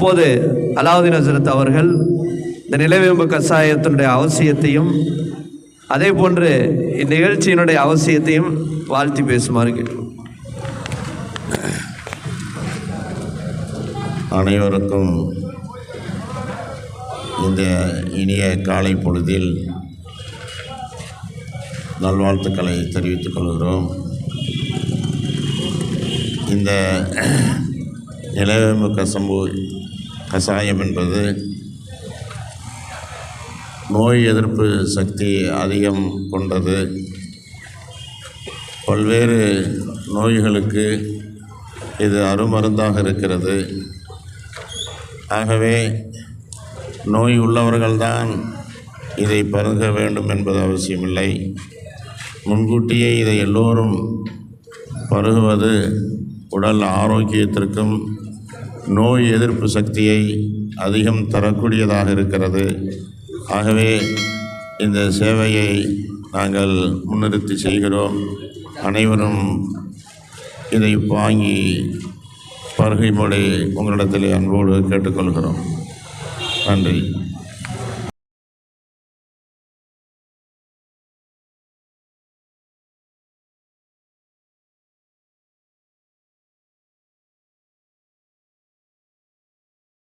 அப்போது அலாவுதீன் ஹசரத் அவர்கள் இந்த நிலவேம்பு கஷாயத்தினுடைய அவசியத்தையும் அதே போன்று இந்நிகழ்ச்சியினுடைய அவசியத்தையும் வாழ்த்தி பேசுமாறு கேட்டோம் அனைவருக்கும் இந்த இனிய காலை பொழுதில் நல்வாழ்த்துக்களை தெரிவித்துக் கொள்கிறோம். இந்த நிலவேம்பு கசம்பு கஷாயம் என்பது நோய் எதிர்ப்பு சக்தி அதிகம் கொண்டது. பல்வேறு நோய்களுக்கு இது அருமருந்தாக இருக்கிறது. ஆகவே நோய் உள்ளவர்கள்தான் இதை பருக வேண்டும் என்பது அவசியமில்லை. முன்கூட்டியே இதை எல்லோரும் பருகுவது உடல் ஆரோக்கியத்திற்கும் நோய் எதிர்ப்பு சக்தியை அதிகம் தரக்கூடியதாக இருக்கிறது. ஆகவே இந்த சேவையை நாங்கள் முன்னிறுத்தி செய்கிறோம். அனைவரும் இதை வாங்கி பருகைமொழி உங்களிடத்தில் அன்போடு கேட்டுக்கொள்கிறோம். நன்றி.